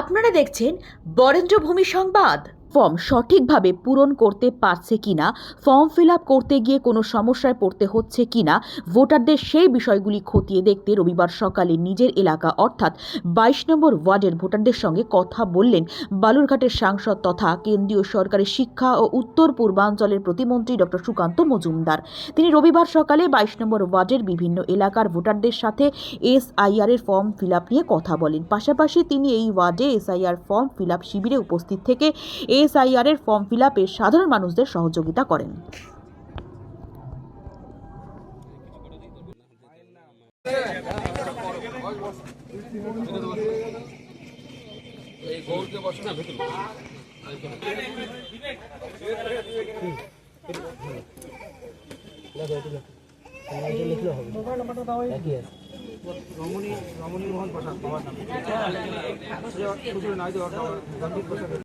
আপনারা দেখছেন বরেন্দ্র ভূমি সংবাদ। ফর্ম সঠিকভাবে পূরণ করতে পারছে কিনা, ফর্ম ফিল আপ করতে গিয়ে কোনো সমস্যায় পড়তে হচ্ছে কিনা, ভোটারদের সেই বিষয়গুলি খতিয়ে দেখতে রবিবার সকালে নিজের এলাকা, অর্থাৎ বাইশ নম্বর ওয়ার্ডের ভোটারদের সঙ্গে কথা বললেন বালুরঘাটের সাংসদ তথা কেন্দ্রীয় সরকারের শিক্ষা ও উত্তর পূর্বাঞ্চলের প্রতিমন্ত্রী ডক্টর সুকান্ত মজুমদার। তিনি রবিবার সকালে বাইশ নম্বর ওয়ার্ডের বিভিন্ন এলাকার ভোটারদের সাথে এসআইআর এর ফর্ম ফিল নিয়ে কথা বলেন। পাশাপাশি তিনি এই ওয়ার্ডে এসআইআর ফর্ম ফিল শিবিরে উপস্থিত থেকে এসআইআর এর ফর্ম ফিল আপে সাধারণ মানুষদের সহযোগিতা করেন। রমণী রমণী মোহন প্রসাদ বাবার নাম